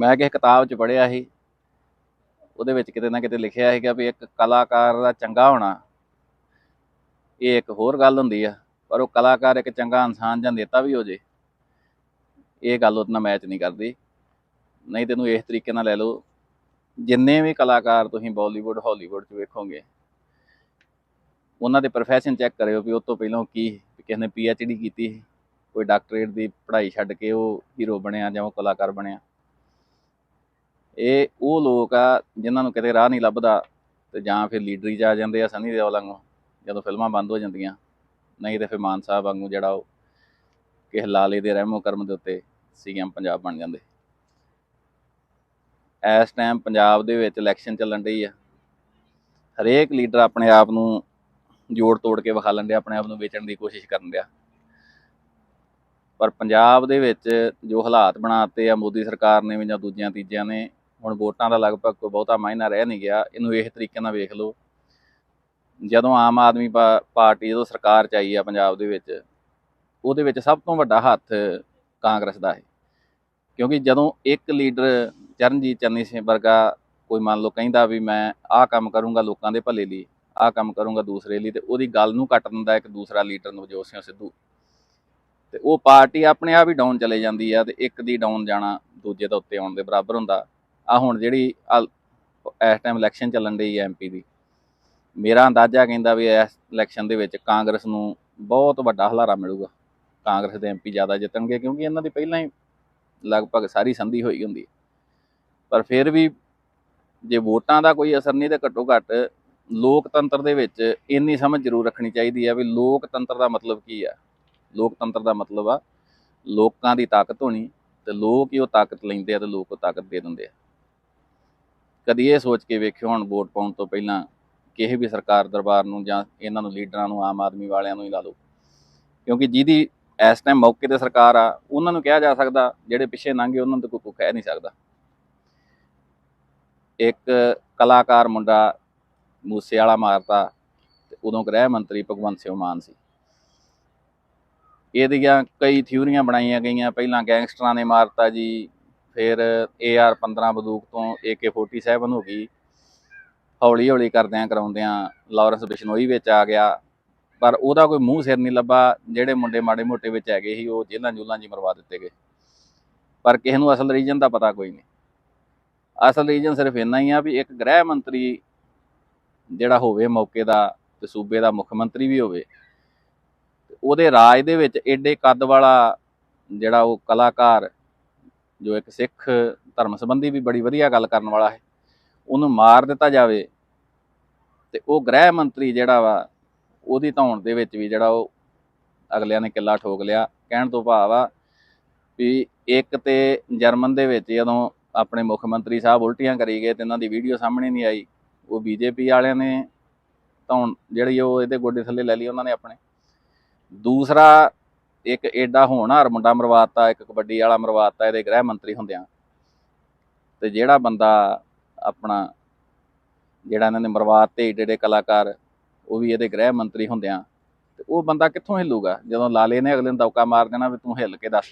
ਮੈਂ ਕਿਸੇ ਕਿਤਾਬ 'ਚ ਪੜ੍ਹਿਆ ਸੀ, ਉਹਦੇ ਵਿੱਚ ਕਿਤੇ ਨਾ ਕਿਤੇ ਲਿਖਿਆ ਸੀਗਾ ਵੀ ਇੱਕ ਕਲਾਕਾਰ ਦਾ ਚੰਗਾ ਹੋਣਾ, ਇਹ ਇੱਕ ਹੋਰ ਗੱਲ ਹੁੰਦੀ ਆ, ਪਰ ਉਹ ਕਲਾਕਾਰ ਇੱਕ ਚੰਗਾ ਇਨਸਾਨ ਜਾਂ ਨੇਤਾ ਵੀ ਹੋ ਜੇ, ਇਹ ਗੱਲ ਉਹਦੇ ਨਾਲ ਮੈਚ ਨਹੀਂ ਕਰਦੀ। ਨਹੀਂ ਤੈਨੂੰ ਇਸ ਤਰੀਕੇ ਨਾਲ ਲੈ ਲਓ, ਜਿੰਨੇ ਵੀ ਕਲਾਕਾਰ ਤੁਸੀਂ ਬਾਲੀਵੁੱਡ ਹਾਲੀਵੁੱਡ 'ਚ ਵੇਖੋਗੇ, ਉਹਨਾਂ ਦੇ ਪ੍ਰੋਫੈਸ਼ਨ ਚੈੱਕ ਕਰਿਓ ਵੀ ਉਹ ਤੋਂ ਪਹਿਲਾਂ ਕੀ, ਵੀ ਕਿਸੇ ਨੇ ਡੀ ਕੀਤੀ ਸੀ ਕੋਈ ਡਾਕਟਰੇਟ ਦੀ ਪੜ੍ਹਾਈ ਛੱਡ ਕੇ ਉਹ ਹੀਰੋ ਬਣਿਆ ਜਾਂ ਉਹ ਕਲਾਕਾਰ ਬਣਿਆ। ਇਹ ਉਹ ਲੋਕ ਆ ਜਿਨ੍ਹਾਂ ਨੂੰ ਕਿਤੇ ਰਾਹ ਨਹੀਂ ਲੱਭਦਾ ਤੇ ਜਾਂ ਫਿਰ ਲੀਡਰੀ 'ਚ ਆ ਜਾਂਦੇ ਆ ਸਨੀ ਦਿਓਲ ਵਾਂਗੂ, ਜਦੋਂ ਫਿਲਮਾਂ ਬੰਦ ਹੋ ਜਾਂਦੀਆਂ, ਨਹੀਂ ਤੇ ਫਿਰ ਮਾਨ ਸਾਹਿਬ ਵਾਂਗੂ ਜਿਹੜਾ ਉਹ ਕਿਸੇ ਲਾਲੇ ਦੇ ਰਹਿਮੋ ਕਰਮ ਦੇ ਉੱਤੇ ਸੀਐਮ ਪੰਜਾਬ ਬਣ ਜਾਂਦੇ। ਇਸ ਟਾਈਮ ਪੰਜਾਬ ਦੇ ਵਿੱਚ ਇਲੈਕਸ਼ਨ ਚੱਲਣ ਰਹੀ ਆ। ਹਰੇਕ ਲੀਡਰ ਆਪਣੇ ਆਪ ਨੂੰ ਜੋੜ ਤੋੜ ਕੇ ਵਿਖਾ ਲੈਂਦੇ ਆਪਣੇ ਆਪ ਨੂੰ ਵੇਚਣ ਦੀ ਕੋਸ਼ਿਸ਼ ਕਰਨ ਡਿਆ। ਪਰ ਪੰਜਾਬ ਦੇ ਵਿੱਚ ਜੋ ਹਾਲਾਤ ਬਣਾਤੇ ਆ, ਮੋਦੀ ਸਰਕਾਰ ਨੇ ਵੀ ਜਾਂ ਦੂਜਿਆਂ ਤੀਜਿਆਂ ਨੇ ਹੁਣ ਵੋਟਾਂ ਦਾ ਲਗਭਗ ਕੋਈ ਬਹੁਤਾ ਮਾਇਨਾ ਰਹਿ ਨਹੀਂ ਗਿਆ, ਇਹਨੂੰ ਇਸ ਤਰੀਕੇ ਨਾਲ ਵੇਖ ਲਓ। ਜਦੋਂ ਆਮ ਆਦਮੀ ਪਾ- ਪਾਰਟੀ ਜਦੋਂ ਸਰਕਾਰ ਚ ਆਈ ਆ ਪੰਜਾਬ ਦੇ ਵਿੱਚ, ਉਹਦੇ ਵਿੱਚ ਸਭ ਤੋਂ ਵੱਡਾ ਹੱਥ ਕਾਂਗਰਸ ਦਾ ਹੈ। ਕਿਉਂਕਿ ਜਦੋਂ ਇੱਕ ਲੀਡਰ ਚਰਨਜੀਤ ਚੰਨੀ ਸਿੰਘ ਵਰਗਾ ਕੋਈ ਮੰਨ ਲਓ ਕਹਿੰਦਾ ਵੀ ਮੈਂ ਆਹ ਕੰਮ ਕਰੂੰਗਾ ਲੋਕਾਂ ਦੇ ਭਲੇ ਲਈ, ਆਹ ਕੰਮ ਕਰੂੰਗਾ ਦੂਸਰੇ ਲਈ, ਤੇ ਉਹਦੀ ਗੱਲ ਨੂੰ ਕੱਟ ਦਿੰਦਾ ਇੱਕ ਦੂਸਰਾ ਲੀਡਰ ਨਵਜੋਤ ਸਿੰਘ ਸਿੱਧੂ। ਤੇ ਉਹ ਪਾਰਟੀ ਆਪਣੇ ਆਪ ਹੀ ਡਾਊਨ ਚਲੇ ਜਾਂਦੀ ਆ ਤੇ ਇੱਕ ਦੀ ਡਾਊਨ ਜਾਣਾ, ਦੂਜੇ ਦਾ ਉੱਤੇ ਆਉਣ ਦੇ ਬਰਾਬਰ ਹੁੰਦਾ। ਆ ਹੁਣ ਜਿਹੜੀ ਆਹ ਇਸ ਟਾਈਮ ਇਲੈਕਸ਼ਨ ਚੱਲਣ ਡਈ ਹੈ ਐਮਪੀ ਦੀ। ਮੇਰਾ ਅੰਦਾਜ਼ਾ ਕਹਿੰਦਾ ਵੀ ਇਸ ਇਲੈਕਸ਼ਨ ਦੇ ਵਿੱਚ ਕਾਂਗਰਸ ਨੂੰ ਬਹੁਤ ਵੱਡਾ ਹਲਾਰਾ ਮਿਲੂਗਾ। ਕਾਂਗਰਸ ਦੇ ਐਮਪੀ ਜ਼ਿਆਦਾ ਜਿੱਤਣਗੇ ਕਿਉਂਕਿ ਇਹਨਾਂ ਦੀ ਪਹਿਲਾਂ ਹੀ ਲਗਭਗ ਸਾਰੀ ਸੰਧੀ ਹੋਈ ਹੁੰਦੀ ਹੈ। ਪਰ ਫਿਰ ਵੀ ਜੇ ਵੋਟਾਂ ਦਾ ਕੋਈ ਅਸਰ ਨਹੀਂ ਤੇ ਘੱਟੋ ਘੱਟ ਲੋਕਤੰਤਰ ਦੇ ਵਿੱਚ ਇੰਨੀ ਸਮਝ ਜ਼ਰੂਰ ਰੱਖਣੀ ਚਾਹੀਦੀ ਹੈ ਵੀ ਲੋਕਤੰਤਰ ਦਾ ਮਤਲਬ ਕੀ ਆ। ਲੋਕਤੰਤਰ ਦਾ ਮਤਲਬ ਆ ਲੋਕਾਂ ਦੀ ਤਾਕਤ ਹੋਣੀ ਤੇ ਲੋਕ ਹੀ ਉਹ ਤਾਕਤ ਲੈਂਦੇ ਆ ਤੇ ਲੋਕ ਉਹ ਤਾਕਤ ਦੇ ਦਿੰਦੇ ਆ। ਕਦੀ ਇਹ ਸੋਚ ਕੇ ਵੇਖਿਓ ਹੁਣ ਵੋਟ ਪਾਉਣ ਤੋਂ ਪਹਿਲਾਂ ਕਿਸੇ ਵੀ ਸਰਕਾਰ ਦਰਬਾਰ ਨੂੰ ਜਾਂ ਇਹਨਾਂ ਨੂੰ ਲੀਡਰਾਂ ਨੂੰ, ਆਮ ਆਦਮੀ ਵਾਲਿਆਂ ਨੂੰ ਹੀ ਲਾ ਲਓ। ਕਿਉਂਕਿ ਜਿਹਦੀ ਇਸ ਟਾਈਮ ਮੌਕੇ ਤੇ ਸਰਕਾਰ ਆ, ਉਹਨਾਂ ਨੂੰ ਕਿਹਾ ਜਾ ਸਕਦਾ, ਜਿਹੜੇ ਪਿੱਛੇ ਲੰਘੇ ਉਹਨਾਂ ਨੂੰ ਤਾਂ ਕੋਈ ਕੁਝ ਕਹਿ ਨਹੀਂ ਸਕਦਾ। ਇੱਕ ਕਲਾਕਾਰ ਮੁੰਡਾ ਮੂਸੇ ਵਾਲਾ ਮਾਰਤਾ, ਤੇ ਉਦੋਂ ਗ੍ਰਹਿ ਮੰਤਰੀ ਭਗਵੰਤ ਸਿੰਘ ਮਾਨ ਸੀ। ਇਹਦੀਆਂ ਕਈ ਥਿਊਰੀਆਂ ਬਣਾਈਆਂ ਗਈਆਂ, ਪਹਿਲਾਂ ਗੈਂਗਸਟਰਾਂ ਨੇ ਮਾਰਤਾ ਜੀ ਫਿਰ AR 15 ਬੰਦੂਕ ਤੋਂ AK47 ਹੋ ਗਈ। ਹੌਲੀ ਹੌਲੀ ਕਰਦਿਆਂ ਕਰਾਉਂਦਿਆਂ ਲਾਰੈਂਸ ਬਿਸ਼ਨੋਈ ਵਿੱਚ ਆ ਗਿਆ। ਪਰ ਉਹਦਾ ਕੋਈ ਮੂੰਹ ਸਿਰ ਨਹੀਂ ਲੱਭਾ। ਜਿਹੜੇ ਮੁੰਡੇ ਮਾੜੇ ਮੋਟੇ ਵਿੱਚ ਹੈਗੇ ਸੀ, ਉਹ ਜੇਲ੍ਹਾਂ ਜੁਲਾਂ 'ਚ ਹੀ ਮਰਵਾ ਦਿੱਤੇ ਗਏ। ਪਰ ਕਿਸੇ ਨੂੰ ਅਸਲ ਰੀਜਨ ਦਾ ਪਤਾ ਕੋਈ ਨਹੀਂ। ਅਸਲ ਰੀਜਨ ਸਿਰਫ ਇੰਨਾ ਹੀ ਆ ਵੀ ਇੱਕ ਗ੍ਰਹਿ ਮੰਤਰੀ ਜਿਹੜਾ ਹੋਵੇ ਮੌਕੇ ਦਾ ਤੇ ਸੂਬੇ ਦਾ ਮੁੱਖ ਮੰਤਰੀ ਵੀ ਹੋਵੇ ਤੇ ਉਹਦੇ ਰਾਜ ਦੇ ਵਿੱਚ ਏਡੇ ਕੱਦ ਵਾਲਾ ਜਿਹੜਾ ਉਹ ਕਲਾਕਾਰ ਜੋ ਇੱਕ ਸਿੱਖ ਧਰਮ ਸੰਬੰਧੀ ਵੀ ਬੜੀ ਵਧੀਆ ਗੱਲ ਕਰਨ ਵਾਲਾ ਹੈ, ਉਹਨੂੰ ਮਾਰ ਦਿੱਤਾ ਜਾਵੇ ਤੇ ਉਹ ਗ੍ਰਹਿ ਮੰਤਰੀ ਜਿਹੜਾ ਵਾ, ਉਹਦੀ ਧੌਣ ਦੇ ਵਿੱਚ ਵੀ ਜਿਹੜਾ ਉਹ ਅਗਲਿਆਂ ਨੇ ਕਿੱਲਾ ਠੋਕ ਲਿਆ, ਕਹਿਣ ਤੋਂ ਭਾਵ ਆ ਵੀ ਇੱਕ ਤੇ ਜਰਮਨ ਦੇ ਵਿੱਚ ਜਦੋਂ ਆਪਣੇ ਮੁੱਖ ਮੰਤਰੀ ਸਾਹਿਬ ਉਲਟੀਆਂ ਕਰੀ ਗਏ ਤੇ ਇਹਨਾਂ ਦੀ ਵੀਡੀਓ ਸਾਹਮਣੇ ਨਹੀਂ ਆਈ, ਉਹ ਬੀਜੇਪੀ ਵਾਲਿਆਂ ਨੇ ਧੌਣ ਜਿਹੜੀ ਉਹ ਇਹਦੇ ਗੋਡੇ ਥੱਲੇ ਲੈ ਲਈ ਉਹਨਾਂ ਨੇ ਆਪਣੇ। ਦੂਸਰਾ ਇੱਕ ਏਡਾ ਹੋਣਹਾਰ ਮੁੰਡਾ ਮਰਵਾਤਾ, ਇੱਕ ਕਬੱਡੀ ਵਾਲਾ ਮਰਵਾਤਾ, ਇਹਦੇ ਗ੍ਰਹਿ ਮੰਤਰੀ ਹੁੰਦਿਆਂ। ਤੇ ਜਿਹੜਾ ਬੰਦਾ ਆਪਣਾ ਜਿਹੜਾ ਇਹਨਾਂ ਨੇ ਮਰਵਾਤੇ ਏਡੇ ਏਡੇ ਕਲਾਕਾਰ, ਉਹ ਵੀ ਇਹਦੇ ਗ੍ਰਹਿ ਮੰਤਰੀ ਹੁੰਦਿਆਂ। ਤੇ ਉਹ ਬੰਦਾ ਕਿੱਥੋਂ ਹਿੱਲੂਗਾ? ਜਦੋਂ ਲਾਲੇ ਨੇ ਅਗਲੇ ਨੂੰ ਦੌਕਾ ਮਾਰ ਦੇਣਾ ਵੀ ਤੂੰ ਹਿੱਲ ਕੇ ਦੱਸ।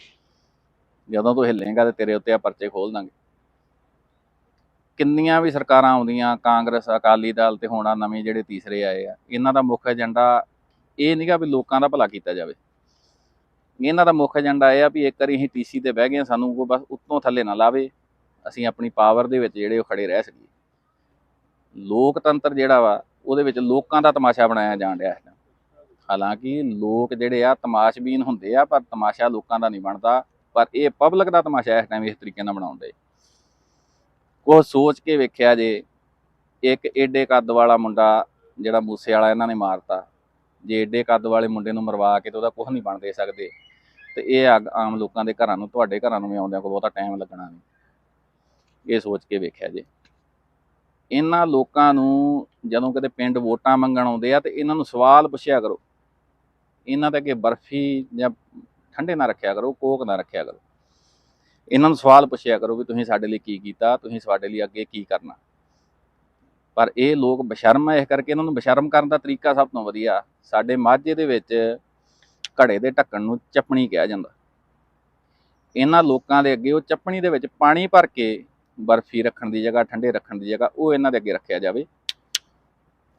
ਜਦੋਂ ਤੂੰ ਹਿੱਲੇਗਾ ਤੇ ਤੇਰੇ ਉੱਤੇ ਆ ਪਰਚੇ ਖੋਲ ਦਾਂਗੇ। ਕਿੰਨੀਆਂ ਵੀ ਸਰਕਾਰਾਂ ਆਉਂਦੀਆਂ, ਕਾਂਗਰਸ, ਅਕਾਲੀ ਦਲ ਤੇ ਹੋਣਾ ਨਵੇਂ ਜਿਹੜੇ ਤੀਸਰੇ ਆਏ ਆ, ਇਹਨਾਂ ਦਾ ਮੁੱਖ ਏਜੰਡਾ ਇਹ ਨਹੀਂਗਾ ਵੀ ਲੋਕਾਂ ਦਾ ਭਲਾ ਕੀਤਾ ਜਾਵੇ। ਇਹਨਾਂ ਦਾ ਮੁੱਖ ਏਜੰਡਾ ਇਹ ਆ ਵੀ ਇੱਕ ਵਾਰੀ ਅਸੀਂ ਟੀਸੀ ਤੇ ਬਹਿ ਗਏ ਹਾਂ, ਸਾਨੂੰ ਕੋਈ ਬਸ ਉੱਤੋਂ ਥੱਲੇ ਨਾ ਲਾਵੇ ਅਸੀਂ ਆਪਣੀ ਪਾਵਰ ਦੇ ਵਿੱਚ ਜਿਹੜੇ ਉਹ ਖੜੇ ਰਹਿ ਸਕੀਏ। ਲੋਕਤੰਤਰ ਜਿਹੜਾ ਵਾ ਉਹਦੇ ਵਿੱਚ ਲੋਕਾਂ ਦਾ ਤਮਾਸ਼ਾ ਬਣਾਇਆ ਜਾਣ ਰਿਹਾ ਹੈ ਹਾਲਾਂਕਿ ਲੋਕ ਜਿਹੜੇ ਆ ਤਮਾਸ਼ਬੀਨ ਹੁੰਦੇ ਆ ਪਰ ਤਮਾਸ਼ਾ ਲੋਕਾਂ ਦਾ ਨਹੀਂ ਬਣਦਾ ਪਰ ਇਹ ਪਬਲਿਕ ਦਾ ਤਮਾਸ਼ਾ ਇਸ ਟਾਈਮ ਇਸ ਤਰੀਕੇ ਨਾਲ ਬਣਾਉਂਦੇ ਉਹ ਸੋਚ ਕੇ ਵੇਖਿਆ ਜੇ ਇੱਕ ਏਡੇ ਕੱਦ ਵਾਲਾ ਮੁੰਡਾ ਜਿਹੜਾ ਮੂਸੇ ਵਾਲਾ ਇਹਨਾਂ ਨੇ ਮਾਰਤਾ ਜੇ ਏਡੇ ਕੱਦ ਵਾਲੇ ਮੁੰਡੇ ਨੂੰ ਮਰਵਾ ਕੇ ਤੇ ਉਹਦਾ ਕੁਝ ਨਹੀਂ ਬਣ ਦੇ ਸਕਦੇ, ਤੇ ਇਹ ਅੱਗ ਆਮ ਲੋਕਾਂ ਦੇ ਘਰਾਂ ਨੂੰ, ਤੁਹਾਡੇ ਘਰਾਂ ਨੂੰ ਵੀ ਆਉਂਦਿਆਂ ਕੋਈ ਬਹੁਤਾ ਟਾਈਮ ਲੱਗਣਾ ਨਹੀਂ। ਇਹ ਸੋਚ ਕੇ ਵੇਖਿਆ ਜੇ। ਇਹਨਾਂ ਲੋਕਾਂ ਨੂੰ ਜਦੋਂ ਕਿਤੇ ਪਿੰਡ ਵੋਟਾਂ ਮੰਗਣ ਆਉਂਦੇ ਆ ਤੇ ਇਹਨਾਂ ਨੂੰ ਸਵਾਲ ਪੁੱਛਿਆ ਕਰੋ। ਇਹਨਾਂ 'ਤੇ ਅੱਗੇ ਬਰਫੀ ਜਾਂ ਠੰਡੇ ਨਾ ਰੱਖਿਆ ਕਰੋ, ਕੋਕ ਨਾ ਰੱਖਿਆ ਕਰੋ। ਇਹਨਾਂ ਨੂੰ ਸਵਾਲ ਪੁੱਛਿਆ ਕਰੋ ਵੀ ਤੁਸੀਂ ਸਾਡੇ ਲਈ ਕੀ ਕੀਤਾ, ਤੁਸੀਂ ਸਾਡੇ ਲਈ ਅੱਗੇ ਕੀ ਕਰਨਾ। ਪਰ ਇਹ ਲੋਕ ਬਸ਼ਰਮ ਹੈ ਇਸ ਕਰਕੇ ਇਹਨਾਂ ਨੂੰ ਬਸ਼ਰਮ ਕਰਨ ਦਾ ਤਰੀਕਾ ਸਭ ਤੋਂ ਵਧੀਆ। ਸਾਡੇ ਮਾਝੇ ਦੇ ਵਿੱਚ ਘੜੇ ਦੇ ਢੱਕਣ ਨੂੰ ਚਪਣੀ ਕਿਹਾ ਜਾਂਦਾ। ਇਹਨਾਂ ਲੋਕਾਂ ਦੇ ਅੱਗੇ ਉਹ ਚੱਪਣੀ ਦੇ ਵਿੱਚ ਪਾਣੀ ਭਰ ਕੇ ਬਰਫੀ ਰੱਖਣ ਦੀ ਜਗ੍ਹਾ, ਠੰਡੇ ਰੱਖਣ ਦੀ ਜਗ੍ਹਾ, ਉਹ ਇਹਨਾਂ ਦੇ ਅੱਗੇ ਰੱਖਿਆ ਜਾਵੇ।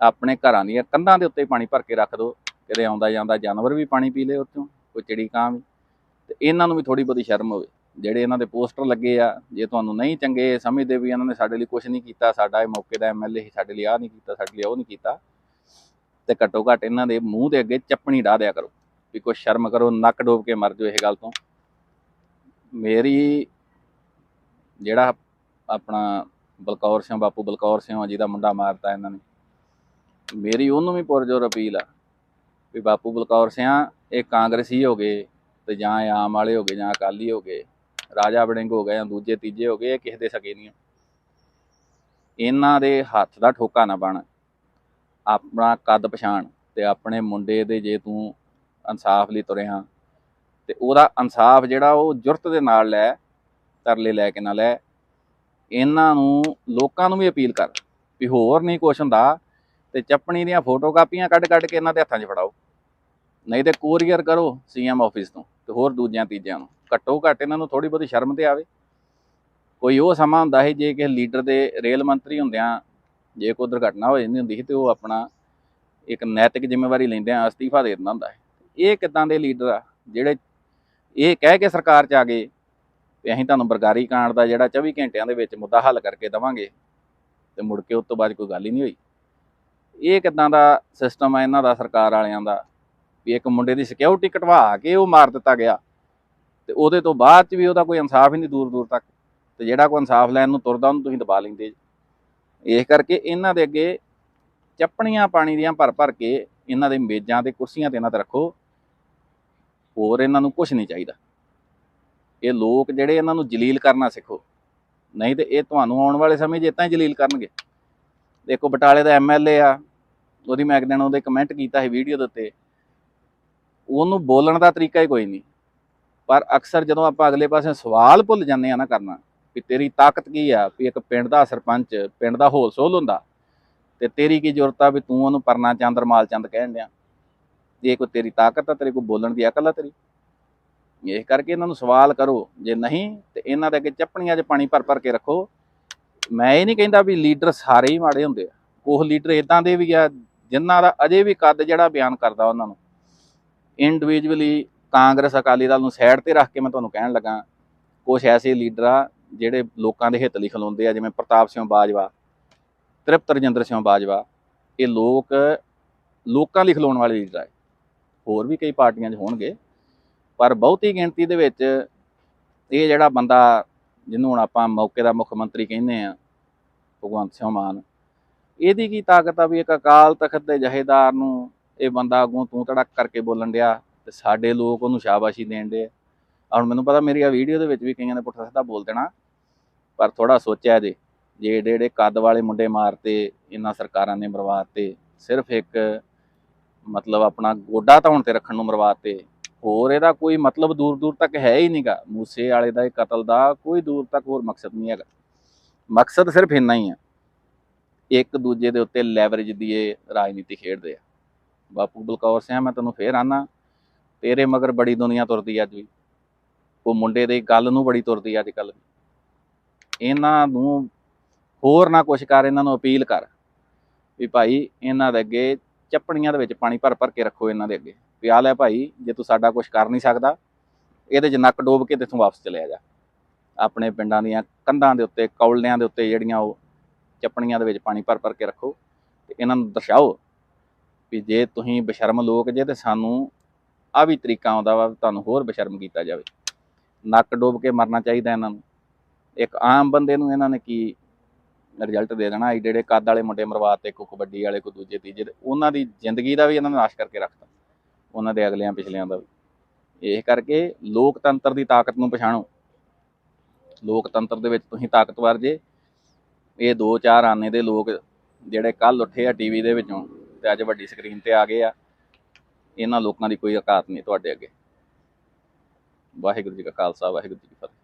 ਆਪਣੇ ਘਰਾਂ ਦੀਆਂ ਕੰਧਾਂ ਦੇ ਉੱਤੇ ਪਾਣੀ ਭਰ ਕੇ ਰੱਖ ਦਿਓ ਕਿਤੇ ਆਉਂਦਾ ਜਾਂਦਾ ਜਾਨਵਰ ਵੀ ਪਾਣੀ ਪੀ ਲੇ ਉੱਥੋਂ, ਕੋਈ ਚਿੜੀ ਕਾਂ ਵੀ। ਤੇ ਇਹਨਾਂ ਨੂੰ ਵੀ ਥੋੜੀ ਬਹੁਤੀ ਸ਼ਰਮ ਹੋਵੇ। ਜਿਹੜੇ ਇਹਨਾਂ ਦੇ ਪੋਸਟਰ ਲੱਗੇ ਆ, ਜੇ ਤੁਹਾਨੂੰ ਨਹੀਂ ਚੰਗੇ ਸਮਝਦੇ ਵੀ ਇਹਨਾਂ ਨੇ ਸਾਡੇ ਲਈ ਕੁਝ ਨਹੀਂ ਕੀਤਾ, ਸਾਡਾ ਇਹ ਮੌਕੇ ਦਾ ਐਮਐਲਏ ਸੀ ਸਾਡੇ ਲਈ ਆਹ ਨਹੀਂ ਕੀਤਾ, ਸਾਡੇ ਲਈ ਉਹ ਨਹੀਂ ਕੀਤਾ, ਤੇ ਘੱਟੋ ਘੱਟ ਇਹਨਾਂ ਦੇ ਮੂੰਹ ਦੇ ਅੱਗੇ ਚੱਪਣੀ ਢਾ ਦਿਆ ਕਰੋ ਵੀ ਕੋਈ ਸ਼ਰਮ ਕਰੋ, ਨੱਕ ਡੋਬ ਕੇ ਮਰ ਜਾਓ ਇਹ ਗੱਲ ਤੋਂ। ਮੇਰੀ ਜਿਹੜਾ ਆਪਣਾ ਬਲਕੌਰ ਸਿੰਘ, ਬਾਪੂ ਬਲਕੌਰ ਸਿੰਘ ਆ ਜਿਹਦਾ ਮੁੰਡਾ ਮਾਰਤਾ ਇਹਨਾਂ ਨੇ, ਮੇਰੀ ਉਹਨੂੰ ਵੀ ਪੁਰਜੋਰ ਅਪੀਲ ਆ ਵੀ ਬਾਪੂ ਬਲਕੌਰ ਸਿੰਘ ਇਹ ਕਾਂਗਰਸੀ ਹੋ ਗਏ ਤੇ ਜਾਂ ਇਹ ਆਮ ਵਾਲੇ ਹੋ ਗਏ ਜਾਂ ਅਕਾਲੀ ਹੋ ਗਏ ਰਾਜਾ ਵੜਿੰਗ ਹੋ ਗਏ ਜਾਂ ਦੂਜੇ ਤੀਜੇ ਹੋ ਗਏ, ਇਹ ਕਿਸੇ ਦੇ ਸਕੇ ਨਹੀਂ ਇਹਨਾਂ ਦੇ ਹੱਥ ਦਾ ਠੋਕਾ ਨਾ ਬਣ। ਆਪਣਾ ਕੱਦ ਪਛਾਣ ਤੇ ਆਪਣੇ ਮੁੰਡੇ ਦੇ ਜੇ ਤੂੰ ਇਨਸਾਫ ਲਈ ਤੁਰਿਆ ਤੇ ਉਹਦਾ ਇਨਸਾਫ ਜਿਹੜਾ ਉਹ ਜੁਰਤ ਦੇ ਨਾਲ ਲੈ, ਤਰਲੇ ਲੈ ਕੇ ਨਾ ਲੈ। ਇਹਨਾਂ ਨੂੰ ਲੋਕਾਂ ਨੂੰ ਵੀ ਅਪੀਲ ਕਰ ਵੀ ਹੋਰ ਨਹੀਂ ਕੁਛ ਹੁੰਦਾ ਤੇ ਚੱਪਣੀ ਦੀਆਂ ਫੋਟੋ ਕਾਪੀਆਂ ਕੱਢ ਕੱਢ ਕੇ ਇਹਨਾਂ ਦੇ ਹੱਥਾਂ 'ਚ ਫੜਾਓ। ਨਹੀਂ ਤੇ ਕੋਰੀਅਰ ਕਰੋ ਸੀਐਮ ਆਫਿਸ ਤੋਂ ਤੇ ਹੋਰ ਦੂਜਿਆਂ ਤੀਜਿਆਂ ਨੂੰ। ਘੱਟੋ ਘੱਟ ਇਹਨਾਂ ਨੂੰ ਥੋੜੀ ਬਹੁਤੀ ਸ਼ਰਮ ਤੇ ਆਵੇ। ਕੋਈ ਉਹ ਸਮਾਂ ਹੁੰਦਾ ਹੈ ਜੇ ਕਿਸੇ ਲੀਡਰ ਦੇ ਰੇਲ ਮੰਤਰੀ ਹੁੰਦਿਆਂ ਜੇ ਕੋਈ ਦੁਰਘਟਨਾ ਹੋ ਜਾਂਦੀ ਹੁੰਦੀ ਸੀ ਤੇ ਉਹ ਆਪਣਾ ਇੱਕ ਨੈਤਿਕ ਜ਼ਿੰਮੇਵਾਰੀ ਲੈਂਦਿਆਂ ਅਸਤੀਫਾ ਦੇ ਦਿੰਦਾ ਹੁੰਦਾ ਹੈ ਇਹ ਕਿਦਾਂ ਦੇ ਲੀਡਰ ਆ? ਜਿਹੜੇ ਇਹ ਕਹਿ ਕੇ ਸਰਕਾਰ 'ਚ ਆ ਗਏ ਵੀ ਅਸੀਂ ਤੁਹਾਨੂੰ ਬਰਗਾਰੀ ਕਾਂਡ ਦਾ ਜਿਹੜਾ 24 ਘੰਟਿਆਂ ਦੇ ਵਿੱਚ ਮੁੱਦਾ ਹੱਲ ਕਰਕੇ ਦਵਾਂਗੇ ਤੇ ਮੁੜ ਕੇ ਉਸ ਤੋਂ ਬਾਅਦ ਕੋਈ ਗੱਲ ਹੀ ਨਹੀਂ ਹੋਈ। ਇਹ ਕਿਦਾਂ ਦਾ ਸਿਸਟਮ ਆ ਇਹਨਾਂ ਦਾ, ਸਰਕਾਰ ਵਾਲਿਆਂ ਦਾ? ਵੀ ਇੱਕ ਮੁੰਡੇ ਦੀ ਸਿਕਿਉਰਿਟੀ ਕਟਵਾ ਕੇ ਉਹ ਮਾਰ ਦਿੱਤਾ ਗਿਆ। ਤੇ ਉਹਦੇ ਤੋਂ ਬਾਅਦ ਚ ਵੀ ਉਹਦਾ ਕੋਈ ਇਨਸਾਫ ਹੀ ਨਹੀਂ ਦੂਰ ਦੂਰ ਤੱਕ। ਤੇ ਜਿਹੜਾ ਕੋਈ ਇਨਸਾਫ ਲੈਣ ਨੂੰ ਤੁਰਦਾ, ਉਹਨੂੰ ਤੁਸੀਂ ਦਬਾ ਲੈਂਦੇ ਜੀ। ਇਸ ਕਰਕੇ ਇਹਨਾਂ ਦੇ ਅੱਗੇ ਚੱਪਣੀਆਂ ਪਾਣੀ ਦੀਆਂ ਭਰ ਭਰ ਕੇ ਇਹਨਾਂ ਦੇ ਮੇਜ਼ਾਂ ਤੇ ਕੁਰਸੀਆਂ ਤੇ ਇਹਨਾਂ ਤੇ ਰੱਖੋ। ਹੋਰ ਇਹਨਾਂ ਨੂੰ ਕੁਝ ਨਹੀਂ ਚਾਹੀਦਾ। ਇਹ ਲੋਕ ਜਿਹੜੇ ਇਹਨਾਂ ਨੂੰ ਜਲੀਲ ਕਰਨਾ ਸਿੱਖੋ। ਨਹੀਂ ਤੇ ਇਹ ਤੁਹਾਨੂੰ ਆਉਣ ਵਾਲੇ ਸਮੇਂ 'ਚ ਇਤਾਂ ਹੀ ਜਲੀਲ ਕਰਨਗੇ। ਦੇਖੋ, ਬਟਾਲੇ ਦਾ ਐਮਐਲਏ ਆ। ਉਹਦੀ ਮੈਂ ਇੱਕ ਦਿਨ ਉਹਦੇ ਕਮੈਂਟ ਕੀਤਾ ਸੀ ਵੀਡੀਓ ਦੇ ਉੱਤੇ। ਉਹਨੂੰ ਬੋਲਣ ਦਾ ਤਰੀਕਾ ਹੀ ਕੋਈ ਨਹੀਂ। ਪਰ ਅਕਸਰ ਜਦੋਂ ਆਪਾਂ ਅਗਲੇ ਪਾਸੇ ਸਵਾਲ ਭੁੱਲ ਜਾਂਦੇ ਆ ਨਾ ਕਰਨਾ, ਵੀ ਤੇਰੀ ਤਾਕਤ ਕੀ ਆ, ਵੀ ਇੱਕ ਪਿੰਡ ਦਾ ਸਰਪੰਚ, ਪਿੰਡ ਦਾ ਹੋਲਸੋਲ ਹੁੰਦਾ, ਤੇ ਤੇਰੀ ਕੀ ਜ਼ਰੂਰਤ ਆ ਵੀ ਤੂੰ ਉਹਨੂੰ ਪਰਨਾ ਚੰਦ, ਰਮਾਲ ਚੰਦ ਕਹਿਣ ਦਿਆਂ? ਜੇ ਕੋਈ ਤੇਰੀ ਤਾਕਤ ਆ, ਤੇਰੇ ਕੋਲ ਬੋਲਣ ਦੀ ਅਕਲ ਆ ਤੇਰੀ? ਇਹ ਕਰਕੇ ਇਹਨਾਂ ਨੂੰ ਸਵਾਲ ਕਰੋ, ਜੇ ਨਹੀਂ, ਤੇ ਇਹਨਾਂ ਦੇ ਅੱਗੇ ਚੱਪਣੀਆਂ 'ਚ ਪਾਣੀ ਭਰ ਭਰ ਕੇ ਰੱਖੋ। ਮੈਂ ਇਹ ਨਹੀਂ ਕਹਿੰਦਾ ਵੀ ਲੀਡਰ ਸਾਰੇ ਹੀ ਮਾੜੇ ਹੁੰਦੇ ਆ। ਕੁਝ ਲੀਡਰ ਇਦਾਂ ਦੇ ਵੀ ਆ, ਜਿਨ੍ਹਾਂ ਦਾ ਅਜੇ ਵੀ ਕੱਦ ਜਿਹੜਾ ਬਿਆਨ ਕਰਦਾ ਉਹਨਾਂ ਨੂੰ। ਇੰਡੀਵਿਜੂਅਲੀ ਕਾਂਗਰਸ ਅਕਾਲੀ ਦਲ ਨੂੰ ਸਾਈਡ ਤੇ ਰੱਖ ਕੇ ਮੈਂ ਤੁਹਾਨੂੰ ਕਹਿਣ ਲੱਗਾ ਕੁਝ ਐਸੇ ਲੀਡਰ ਆ ਜਿਹੜੇ ਲੋਕਾਂ ਦੇ ਹਿੱਤ ਲਈ ਖਲੋਂਦੇ ਆ, ਜਿਵੇਂ ਪ੍ਰਤਾਪ ਸਿੰਘ ਬਾਜਵਾ, ਤ੍ਰਿਪਤ ਰਜਿੰਦਰ ਸਿੰਘ ਬਾਜਵਾ, ਇਹ ਲੋਕ ਲੋਕਾਂ ਲਈ ਖਲੋਣ ਵਾਲੇ ਲੀਡਰ ਆ। ਹੋਰ ਵੀ ਕਈ ਪਾਰਟੀਆਂ 'ਚ ਹੋਣਗੇ, ਪਰ ਬਹੁਤੀ ਗਿਣਤੀ ਦੇ ਵਿੱਚ ਇਹ ਜਿਹੜਾ ਬੰਦਾ ਜਿਹਨੂੰ ਹੁਣ ਆਪਾਂ ਮੌਕੇ ਦਾ ਮੁੱਖ ਮੰਤਰੀ ਕਹਿੰਦੇ ਆ, ਭਗਵੰਤ ਸਿੰਘ ਮਾਨ, ਇਹਦੀ ਕੀ ਤਾਕਤ ਆ ਵੀ ਇੱਕ ਅਕਾਲ ਤਖਤ ਦੇ ਜਹੇਦਾਰ ਨੂੰ ਇਹ ਬੰਦਾ ਅੱਗੋਂ ਤੂੰ ਤੜਕ ਕਰਕੇ ਬੋਲਣ ਡਿਆ? ਤੇ ਸਾਡੇ ਲੋਕ ਉਹਨੂੰ ਸ਼ਾਬਾਸ਼ੀ ਦੇਣ ਦੇ ਹੁਣ ਮੈਨੂੰ ਪਤਾ ਮੇਰੀ ਆ ਵੀਡੀਓ ਦੇ ਵਿੱਚ ਵੀ ਕਈਆਂ ਨੇ ਪੁੱਠਾ ਸਿੱਧਾ ਬੋਲ ਦੇਣਾ, ਪਰ ਥੋੜਾ ਸੋਚਿਆ ਜੇ ਜੇ ਜਿਹੜੇ ਏਡੇ ਕੱਦ ਵਾਲੇ ਮੁੰਡੇ ਮਾਰਤੇ, ਇਹਨਾਂ ਸਰਕਾਰਾਂ ਨੇ ਮਰਵਾਤੇ, ਸਿਰਫ ਇੱਕ ਮਤਲਬ ਆਪਣਾ ਗੋਡਾ ਧੌਣ ਤੇ ਰੱਖਣ ਨੂੰ ਮਰਵਾਤੇ, ਹੋਰ ਇਹਦਾ ਕੋਈ ਮਤਲਬ ਦੂਰ ਦੂਰ ਤੱਕ ਹੈ ਹੀ ਨਹੀਂਗਾ ਮੂਸੇ ਵਾਲੇ ਦਾ ਇਹ ਕਤਲ ਦਾ ਕੋਈ ਦੂਰ ਤੱਕ ਹੋਰ ਮਕਸਦ ਨਹੀਂ ਹੈਗਾ। ਮਕਸਦ ਸਿਰਫ ਇੰਨਾ ਹੀ ਹੈ ਇੱਕ ਦੂਜੇ ਦੇ ਉੱਤੇ ਲੈਵਰੇਜ ਦੀ ਇਹ ਰਾਜਨੀਤੀ ਖੇਡਦੇ ਆ। ਬਾਪੂ ਬਲਕੌਰ ਸਿੰਘ ਮੈਂ ਤੁਹਾਨੂੰ ਫੇਰ ਆਨਾ। ਤੇਰੇ ਮਗਰ ਬੜੀ ਦੁਨੀਆ ਤੁਰਦੀ ਅੱਜ ਵੀ। ਉਹ ਮੁੰਡੇ ਦੇ ਗੱਲ ਨੂੰ ਬੜੀ ਤੁਰਦੀ ਅੱਜ ਕੱਲ ਇਹਨਾਂ ਨੂੰ ਹੋਰ ਨਾ ਕੁਛ ਕਰ, ਇਹਨਾਂ ਨੂੰ ਅਪੀਲ ਕਰ ਵੀ ਭਾਈ ਇਹਨਾਂ ਦੇ ਅੱਗੇ ਚੱਪਣੀਆਂ ਦੇ ਵਿੱਚ ਪਾਣੀ ਭਰ ਭਰ ਕੇ ਰੱਖੋ ਇਹਨਾਂ ਦੇ ਅੱਗੇ। ਵੀ ਆ ਲੈ ਭਾਈ, ਜੇ ਤੂੰ ਸਾਡਾ ਕੁਛ ਕਰ ਨਹੀਂ ਸਕਦਾ, ਇਹਦੇ 'ਚ ਨੱਕ ਡੋਬ ਕੇ ਤੇ ਵਾਪਸ ਚਲਿਆ ਜਾ। ਆਪਣੇ ਪਿੰਡਾਂ ਦੀਆਂ ਕੰਧਾਂ ਦੇ ਉੱਤੇ ਕੌਲਿਆਂ ਦੇ ਉੱਤੇ ਜਿਹੜੀਆਂ ਉਹ ਚੱਪਣੀਆਂ ਦੇ ਵਿੱਚ ਪਾਣੀ ਭਰ ਭਰ ਕੇ ਰੱਖੋ ਤੇ ਇਹਨਾਂ ਨੂੰ ਦਰਸਾਓ ਵੀ ਜੇ ਤੁਸੀਂ ਬਸ਼ਰਮ ਲੋਕ ਜੇ ਤੇ ਸਾਨੂੰ ਆ ਵੀ ਤਰੀਕਾ ਆਉਂਦਾ ਵਾ ਤੁਹਾਨੂੰ ਹੋਰ ਬਸ਼ਰਮ ਕੀਤਾ ਜਾਵੇ। ਨੱਕ ਡੋਬ ਕੇ ਮਰਨਾ ਚਾਹੀਦਾ ਇਹਨਾਂ ਨੂੰ। ਇੱਕ ਆਮ ਬੰਦੇ ਨੂੰ ਇਹਨਾਂ ਨੇ ਕੀ ਰਿਜ਼ਲਟ ਦੇ ਦੇਣਾ ਏਡੇ ਏਡੇ ਕੱਦ ਵਾਲੇ ਮੁੰਡੇ ਮਰਵਾਤੇ ਕੋ ਕਬੱਡੀ ਵਾਲੇ ਕੋ ਦੂਜੇ, ਤੀਜੇ ਉਹਨਾਂ ਦੀ ਜ਼ਿੰਦਗੀ ਦਾ ਵੀ ਇਹਨਾਂ ਨੇ ਨਾਸ਼ ਕਰਕੇ ਰੱਖਤਾ ਉਹਨਾਂ ਦੇ ਅਗਲਿਆਂ, ਪਿਛਲਿਆਂ ਦਾ ਵੀ। ਇਹ ਕਰਕੇ ਲੋਕਤੰਤਰ ਦੀ ਤਾਕਤ ਨੂੰ ਪਛਾਣੋ। ਲੋਕਤੰਤਰ ਦੇ ਵਿੱਚ ਤੁਸੀਂ ਤਾਕਤਵਰ ਜੇ। ਇਹ ਦੋ ਚਾਰ ਆਨੇ ਦੇ ਲੋਕ ਜਿਹੜੇ ਕੱਲ ਉੱਠੇ ਆ ਟੀਵੀ ਦੇ ਵਿੱਚੋਂ ਤੇ ਅੱਜ ਵੱਡੀ ਸਕਰੀਨ ਤੇ ਆ ਗਏ ਆ। ਇਹਨਾਂ ਲੋਕਾਂ ਦੀ ਕੋਈ ਔਕਾਤ ਨਹੀਂ ਤੁਹਾਡੇ ਅੱਗੇ। ਵਾਹਿਗੁਰੂ ਜੀ ਕਾ ਖਾਲਸਾ, ਵਾਹਿਗੁਰੂ ਜੀ ਕੀ ਫਤਿਹ।